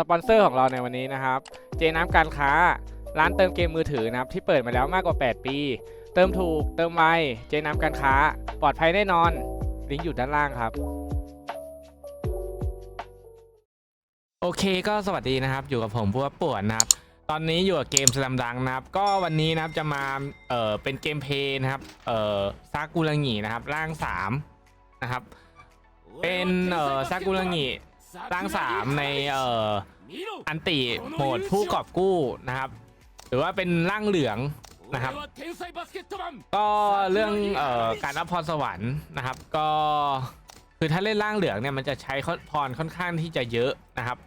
สปอนเซอร์ของเราในวันนี้นะครับ เจน้ำการค้า ร้านเติมเกมมือถือนะครับที่เปิดมาแล้วมากกว่า 8 ปี เติมถูก เติมไว เจน้ำการค้า ปลอดภัยแน่นอน ลิงก์อยู่ด้านล่างครับ โอเคก็สวัสดีนะครับ อยู่กับผมผู้ว่าป่วนนะครับ ตอนนี้อยู่กับเกมสลัมดังนะครับ ก็วันนี้นะครับจะมาเอ่อเป็นเกมเพลย์นะครับเอ่อซากุระงีนะครับร่าง3นะครับเป็นเอ่อซากุระงี ร่าง3ในเอ่ออันติโหมดผู้กอบกู้นะครับ หรือว่าเป็นร่างเหลืองนะครับ ก็เรื่องเอ่อการรับพรสวรรค์นะครับ ก็คือถ้าเล่นร่างเหลืองเนี่ยมันจะใช้พรค่อนข้างที่จะเยอะนะครับ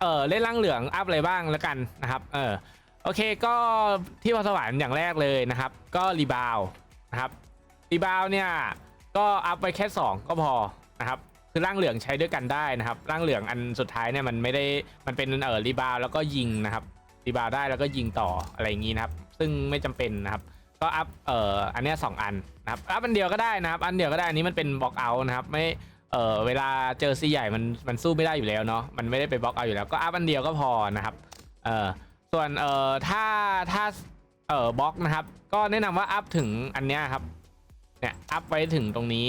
เออเล่นร่างเหลืองอัพอะไรบ้างแล้วกันนะครับ เออโอเคก็ที่พรสวรรค์อย่างแรกเลยนะครับ ก็รีบาวนะครับรีบาวเนี่ยก็อัพไปแค่ 2 ก็พอนะครับ คือร่างเหลืองใช้ด้วยกันได้นะครับ ร่างเหลืองอันสุดท้ายเนี่ยมันไม่ได้มันเป็นเออรีบาวแล้วก็ยิงนะครับรีบาวได้แล้วก็ยิงต่ออะไรอย่างนี้นะครับ ซึ่งไม่จำเป็นนะครับ ก็อัพเอ่ออันเนี้ยสองอันนะครับอัพอันเดียวก็ได้นะครับ อันเดียวก็ได้อันนี้มันเป็นบล็อกเอาท์นะครับไม่เอ่อเวลาเจอซีใหญ่มันมันสู้ไม่ได้อยู่แล้วเนาะมันไม่ได้ไปบล็อกเอาอยู่แล้วก็อัพอันเดียวก็พอนะครับเอ่อส่วนเอ่อถ้าถ้าเอ่อบล็อกนะครับ ก็แนะนำว่าอัพถึงอันเนี้ยครับเนี่ยอัพไว้ถึงตรงนี้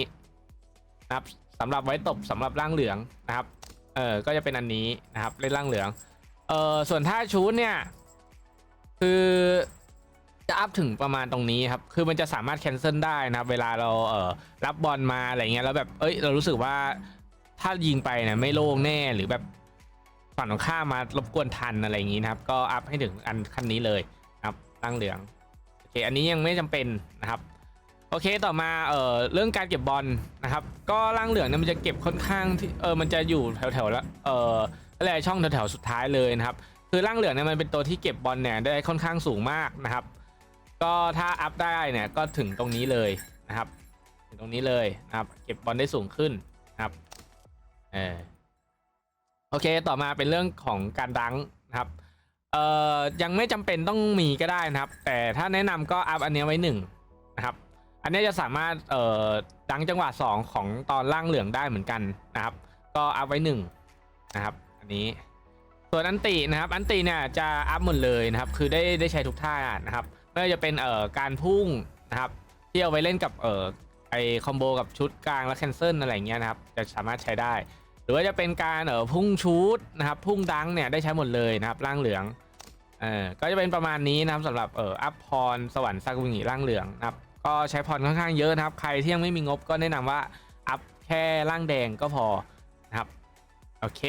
นะครับ สำหรับไว้ตบสำหรับร่างเหลืองนะครับ เออก็จะเป็นอันนี้นะครับเล่นร่างเหลือง เออส่วนถ้าชูดเนี่ยคือจะอัพถึงประมาณตรงนี้ครับ คือมันจะสามารถแคนเซิลได้นะครับ เวลาเราเออรับบอลมาอะไรเงี้ยแล้วแบบ เอ้ยเรารู้สึกว่าถ้ายิงไปเนี่ยไม่โล่งแน่หรือแบบฝั่งตรงข้ามมารบกวนทันอะไรอย่างงี้นะครับ ก็อัพให้ถึงอันขั้นนี้เลยนะครับร่างเหลืองโอเคอันนี้ยังไม่จำเป็นนะครับ โอเคต่อมาเอ่อเรื่องการเก็บบอลนะครับ ก็ร่างเหลืองเนี่ยมันจะเก็บค่อนข้างที่เออมันจะอยู่แถวๆละเอออะไรช่องแถวๆสุดท้ายเลยนะครับ คือร่างเหลืองเนี่ยมันเป็นตัวที่เก็บบอลเนี่ยได้ค่อนข้างสูงมากนะครับ ก็ถ้าอัพได้เนี่ยก็ถึงตรงนี้เลยนะครับ ถึงตรงนี้เลยนะครับ เก็บบอลได้สูงขึ้นนะครับเออโอเคต่อมาเป็นเรื่องของการดังนะครับเอ่อยังไม่จำเป็นต้องมีก็ได้นะครับ แต่ถ้าแนะนำก็อัพอันนี้ไว้หนึ่งนะครับ อันนี้จะสามารถเอ่อดังจังหวะ2ของตอนล่างเหลืองได้เหมือนกันนะครับ ก็อัพไว้1นะครับ อันนี้ส่วนอันตินะครับ อันติเนี่ยจะอัพหมดเลยนะครับ คือได้ได้ใช้ทุกท่านะครับไม่ว่าจะเป็นเอ่อการพุ่งนะครับที่เอาไว้เล่นกับเอ่อไอคอมโบกับชุดกลางและแคนเซิลอะไรเงี้ยนะครับ จะสามารถใช้ได้ หรือว่าจะเป็นการเอ่อพุ่งชูดนะครับ พุ่งดังเนี่ยได้ใช้หมดเลยนะครับร่างเหลืองเออก็จะเป็นประมาณนี้นะครับสำหรับเอ่ออัพพรสวรรค์ซากุงิร่างเหลืองนะครับ ก็ใช้พรค่อนข้างเยอะนะครับ ใครที่ยังไม่มีงบก็แนะนำว่า อัพแค่ร่างแดงก็พอนะครับ โอเค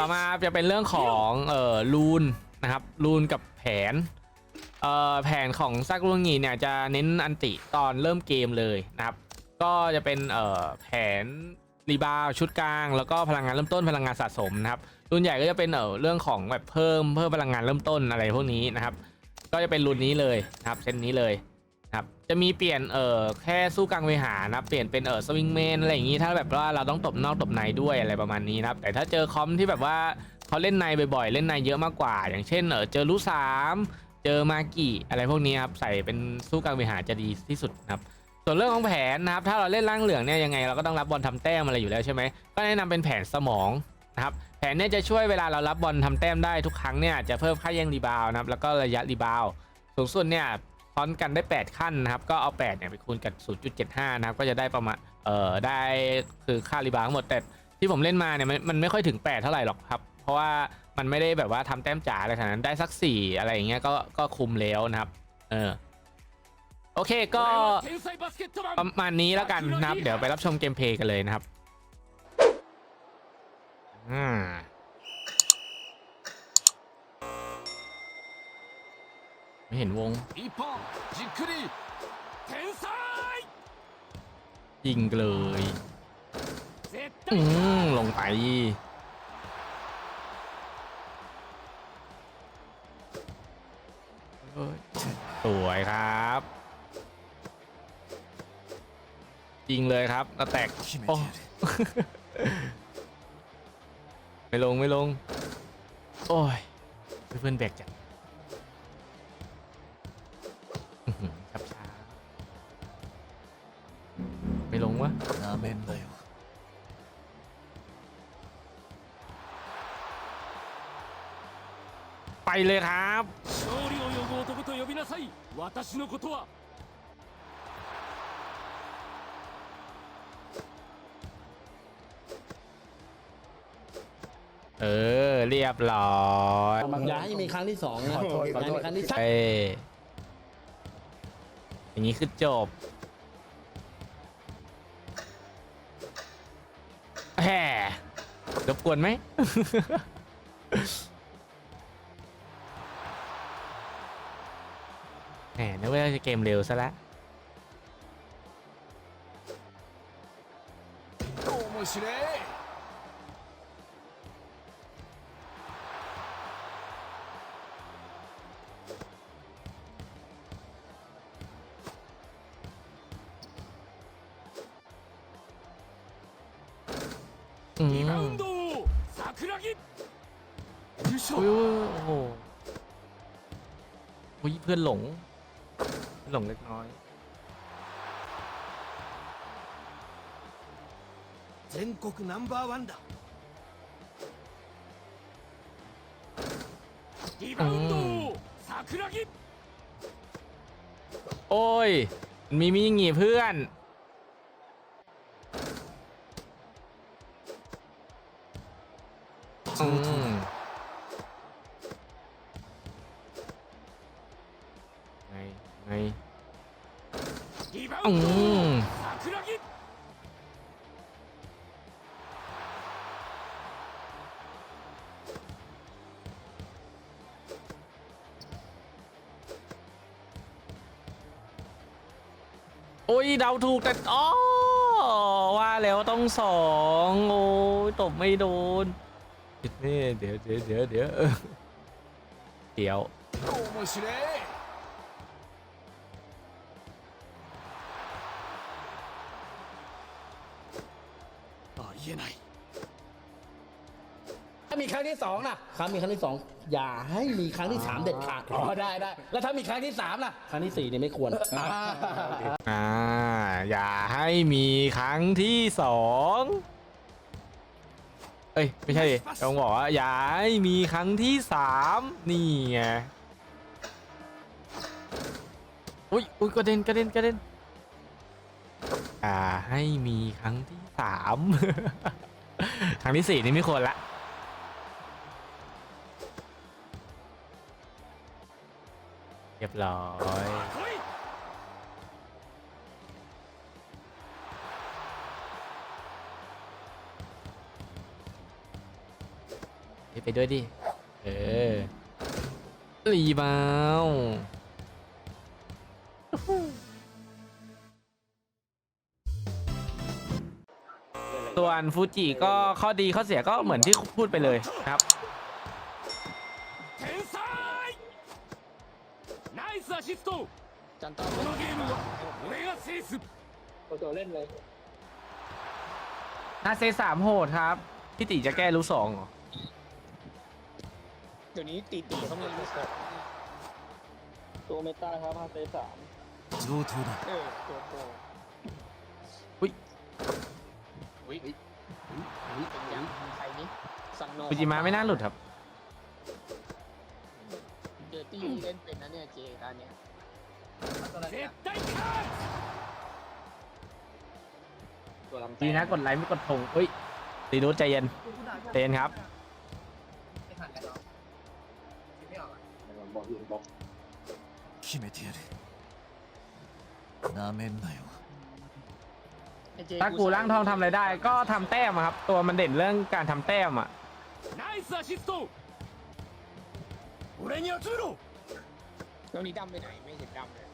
ต่อมาจะเป็นเรื่องของเอ่อรูนนะครับรูนกับแผนเอ่อแผนของซากุระงีเนี่ยจะเน้นอันติตอนเริ่มเกมเลยนะครับ ก็จะเป็นเอ่อแผนรีบาวชุดกลาง แล้วก็พลังงานเริ่มต้นพลังงานสะสมนะครับรุ่นใหญ่ก็จะเป็นเอ่อเรื่องของแบบเพิ่มเพิ่มพลังงานเริ่มต้นอะไรพวกนี้นะครับ ก็จะเป็นรุ่นนี้เลยนะครับเซตนี้เลยครับจะมีเปลี่ยนเอ่อแค่สู้กลางเวหานะเปลี่ยนเป็นเอ่อสวิงเมนอะไรอย่างนี้ถ้าแบบว่าเราต้องตบนอกตบในด้วยอะไรประมาณนี้นะครับแต่ถ้าเจอคอมที่แบบว่าเขาเล่นในบ่อยๆ เล่นในเยอะมากกว่า อย่างเช่นเออเจอลูสามเจอมากิอะไรพวกนี้ครับใส่เป็นสู้กลางเวหาจะดีที่สุดนะครับส่วนเรื่องของแผนนะครับถ้าเราเล่นร่างเหลืองเนี่ยยังไงเราก็ต้องรับบอลทำแต้มอะไรอยู่แล้วใช่ไหมก็แนะนำเป็นแผนสมองนะครับ แผนเนี่ยจะช่วยเวลาเรารับบอลทำแต้มได้ทุกครั้งเนี่ยจะเพิ่มค่าแย่งรีบาวน์นะครับแล้วก็ระยะรีบาวน์สูงสุดเนี่ยซ้อนกันได้ 8 ขั้นนะครับก็เอา8เนี่ยไปคูณกับ 0.75 นะครับก็จะได้ประมาณเอ่อได้คือค่ารีบาวทั้งหมดแต่ที่ผมเล่นมาเนี่ยมันมันไม่ค่อยถึง 8 เท่าไหร่หรอกครับ เพราะว่ามันไม่ได้แบบว่าทำแต้มจ๋าอะไรขนาดนั้นได้สัก 4 อะไรอย่างเงี้ยก็ก็คุมแล้วนะครับเออโอเคก็ประมาณนี้แล้วกันนะครับ เดี๋ยวไปรับชมเกมเพลย์กันเลยนะครับ อ่าไม่เห็นวงยิงเลยอืมลงไปเอ้ยสวยครับยิงเลยครับแล้วแตกโอ้ ไม่ลงไม่ลง โอ้ย เพื่อนแบกจัดครับช้าไม่ลงวะอาเมนเลยไปเลยครับ เออ เรียบร้อย อย่าให้มีครั้งที่สองนะ ขอโทษขอโทษ ย่าให้มีครั้งที่สาม เอ้ยอย่างนี้คือจบแหมรบกวนไหม แหมนึกว่าจะเกมเร็วซะแล้ว 面白い อืม リバウンド王桜木優勝 อุ้ยโอ้โหอุ้ยเพื่อนหลงเพื่อนหลงเล็กน้อย 全国ナンバーワンだリバウンド王桜木 โอ้ย มีมีอย่างงี้เพื่อน อืมไงไงโอ้ยเดาถูกแต่อ๋อว่าแล้วต้องสอง โอ้ยตบไม่โดน นี่เดี๋ยวเดี๋ยวเดี๋ยวเดี๋ยวเดี๋ยวถ้ามีครั้งที่สองนะครั้งมีครั้งที่สองอย่าให้มีครั้งที่สามเด็ดขาดอ๋อได้ได้แล้วถ้ามีครั้งที่สามน่ะครั้งที่สี่เนี่ยไม่ควรอ่าอย่าให้มีครั้งที่สอง เอ้ยไม่ใช่ดิต้องบอกว่าอย่าให้มีครั้งที่สามนี่ไงอุ้ยอุ้ยกระเด็นกระเด็นกระเด็นอย่าให้มีครั้งที่สาม ครั้งที่สี่นี่ไม่ควรละเรียบร้อย ไปด้วยดิ เออรีบาวส่วนฟูจิก็ข้อดีข้อเสียก็เหมือนที่พูดไปเลยครับน่าเซสามโหดครับ พี่ติจะแก้รู้สองเหรอ ดี๋ยวนี้ตีตีเขามีรู้สึกตัวเมตาครับฮาเซสาม 上等だ เออตัวโปร อุ๊ย อุ้ยเป็นยังใครนี่สั่งนอ ฟูจิมาไม่น่าหลุดครับ เจอตี้เล่นเป็นนะเนี่ยเจตอนเนี้ย 絶対勝つ ตัวลำ ดีนะกดไลค์ไม่กดธงเฮ้ยตีนูตใจเย็นใจเย็นครับ 決めてやるなめんなよ ถ้ากูร่างทองทำอะไรได้ ก็ทำแต้มอะครับ ตัวมันเด่นเรื่องการทำแต้มอ่ะ ナイスアシスト俺に集めろ แล้วนี้ดำไปไหนไม่เห็นดำเลย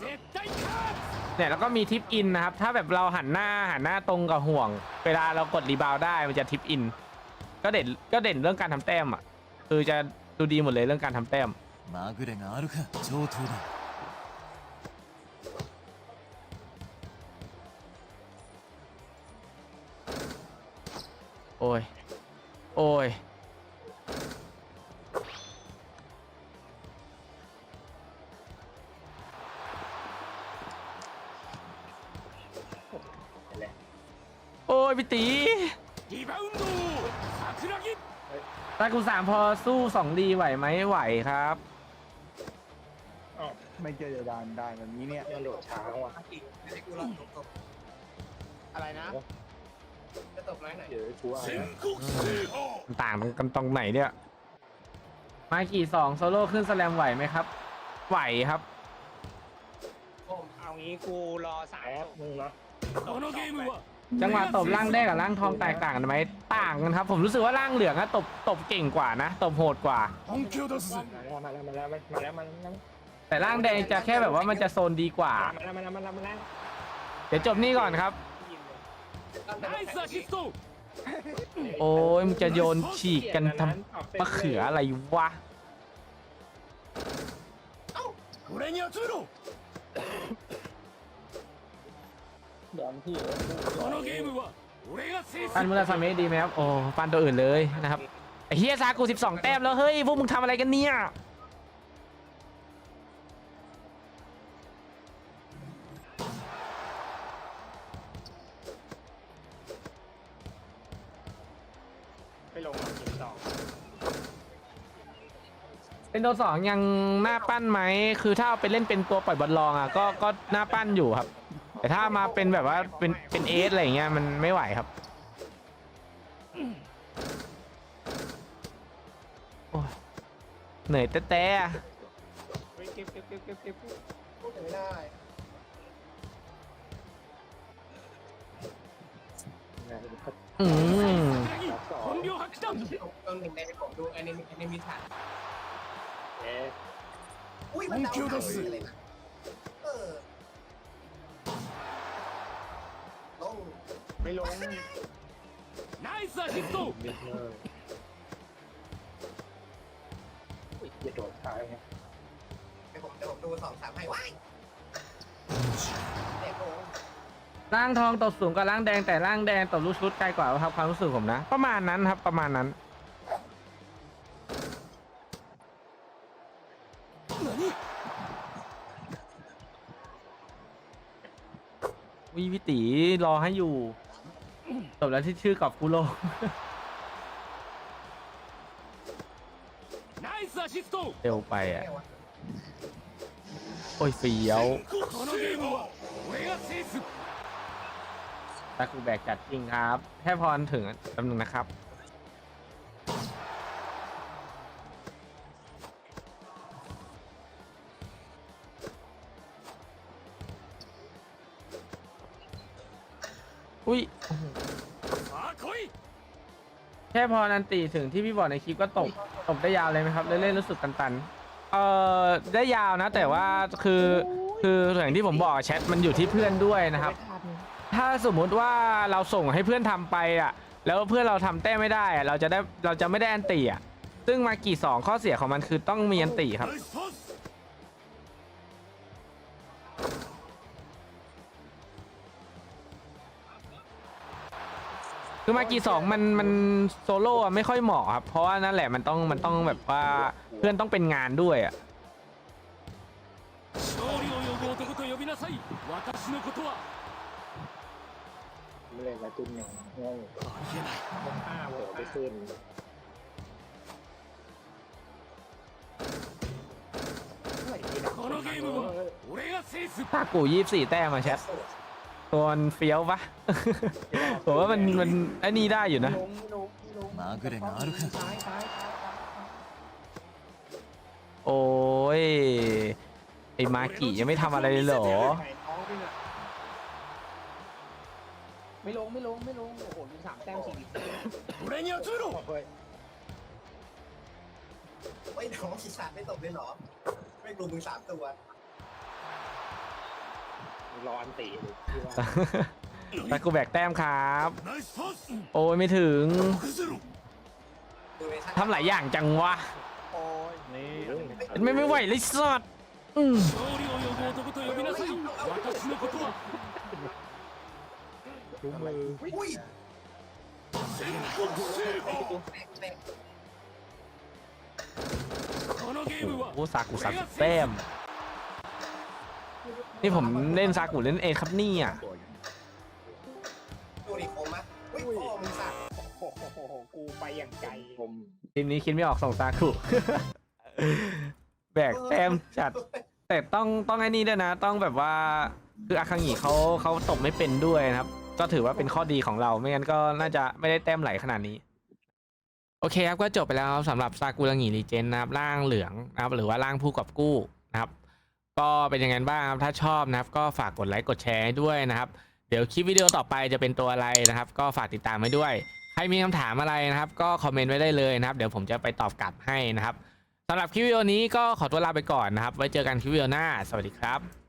絶対勝つ เนี่ยแล้วก็มีทิปอินนะครับ ถ้าแบบเราหันหน้าหันหน้าตรงกับห่วง เวลาเรากดรีบาวด์ได้มันจะทิปอิน ก็เด่นก็เด่นเรื่องการทำแต้มอ่ะ คือจะ ดูดีหมดเลยเรื่องการทำแต้ม まぐれがあるか上等だ โอ้ย โอ้ย ซากุสามพอสู้สองดีไหวไหมไหวครับ ไม่เจอจะดานได้แบบนี้เนี่ย มันโดดช้าว่ะอะไรนะ จะตบไหนหน่อย เดี๋ยวชัวร์ 全国制覇 มันต่างกันตรงไหนเนี่ย มากี่สองโซโล่ขึ้นสแลมไหวไหมครับ ไหวครับ เอางี้กูรอสายมึงเนาะ このゲームは จังหวะตบร่างแดงกับร่างทองแตกต่างกันไหมต่างกันครับ ผมรู้สึกว่าร่างเหลืองอะตบตบเก่งกว่านะ ตบโหดกว่า 本気を出すぜ มาแล้วมาแล้วมาแล้วมาแล้วมาแล้ว แต่ร่างแดงจะแค่แบบว่ามันจะโซนดีกว่า มาแล้วมาแล้วมาแล้วมาแล้ว เดี๋ยวจบนี่ก่อนครับ ナイスアシスト โอ้ยมึงจะโยนฉีกกันทำมะเขืออะไรวะ これに集めろ เดี๋ยวพี่ このゲームは俺が制す ปันมุราซาเมะดีไหมครับ โอ้ปันตัวอื่นเลยนะครับไอ้เฮียซากู12 แต้มแล้ว เฮ้ย พวกมึงทำอะไรกันเนี่ย ไปลงมาเก็บต่อ เป็นตัวสองยังหน้าปั้นไหม คือถ้าเอาไปเล่นเป็นตัวปล่อยบอลลองอ่ะ ก็ก็หน้าปั้นอยู่ครับ แต่ถ้ามาเป็นแบบว่าเป็นเป็นเอสอะไรเงี้ยมันไม่ไหวครับโอ้ยเหนื่อยแต่แต่เฮ้ยเก็บเก็กต้อืตอนหนึ่งในผมดูแอนิเมะแอนิเมชันอุ้ยมันดาวเลยนะ ไม่ลง ナイスアシスト อย่าโดดช้าไง ร่างทองตบสูงกับร่างแดงแต่ร่างแดงตบลูกชุดไกลกว่าครับความรู้สึกผมนะ ประมาณนั้นครับประมาณนั้น วิวิตีรอให้อยู่ จบแล้วที่ชื่อกอบกุโล ナイスアシスト เร็วไปอ่ะ โอ้ยเฟี้ยว このゲームは俺が制す ตาคูแบกจัดจริงครับ แค่พรถึงแป๊บนึงนะครับ แค่พอนันตีถึงที่พี่บอกในคลิปก็ตบตบได้ยาวเลยไหมครับเล่นๆรู้สึกตันๆเอ่อได้ยาวนะ แต่ว่าคือคืออย่างที่ผมบอกแชทมันอยู่ที่เพื่อนด้วยนะครับ ถ้าสมมุติว่าเราส่งให้เพื่อนทำไปอะ แล้วเพื่อนเราทำแต้มไม่ได้อะเราจะได้เราจะไม่ได้อันตีอะซึ่งมากี่สองข้อเสียของมันคือต้องมีอันตีครับ คือมากีสองมันมันโซโล่อะไม่ค่อยเหมาะครับ เพราะว่านั่นแหละมันต้องมันต้องแบบว่าเพื่อนต้องเป็นงานด้วยอะไม่เลยกระตุ้นหนึ่งง่วงต้ห้าหไปขึ้นตากูยี่สิบสี่แต้มมาแชท ตัวมันเฟี้ยวปะ ผมว่ามันมันไอ้นี่ได้อยู่นะ ลงไม่ลงไม่ลง まぐれがあるか ซ้ายซ้ายซ้าย โอ้ย ไอ้มากิยังไม่ทำอะไรเลยเหรอ ไม่ลงไม่ลงไม่ลงโอ้โหดูสามแต้มสี่ 俺に集めろ ไม่น้องขีสาดไม่ตกเลยเหรอ ไม่กลุ่มมึงสามตัว รออันตีเลยที่ะกูแบกแต้มครับ โอ้ยไม่ถึงทำหลายอย่างจังวะไม่ไม่ไหวเลยสอดอืโอ้สากุสากุแต้ม นี่ผมเล่นซากุเล่นเองครับเนี่ยดูดิโคมะอุ้ยพ่อมึงสาดโหกูไปอย่างไกลผมทีมนี้คิดไม่ออกส่งซากุแบกแต้มจัด แต่ต้องต้องไอ้นี่ด้วยนะ ต้องแบบว่าคืออาคังหีเขาเขาตบไม่เป็นด้วยนะครับ ก็ถือว่าเป็นข้อดีของเราไม่งั้นก็น่าจะไม่ได้แต้มไหลขนาดนี้ โอเคครับก็จบไปแล้วครับสำหรับซากุระงีรีเจนนะครับร่างเหลืองนะครับหรือว่าร่างผู้กอบกู้นะครับ ก็เป็นยังไงบ้างครับถ้าชอบนะครับ ก็ฝากกดไลค์กดแชร์ให้ด้วยนะครับ เดี๋ยวคลิปวิดีโอต่อไปจะเป็นตัวอะไรนะครับ ก็ฝากติดตามไว้ด้วยใครมีคำถามอะไรนะครับ ก็คอมเมนต์ไว้ได้เลยนะครับ เดี๋ยวผมจะไปตอบกลับให้นะครับสำหรับคลิปวิดีโอนี้ก็ขอตัวลาไปก่อนนะครับ ไว้เจอกันคลิปวิดีโอหน้า สวัสดีครับ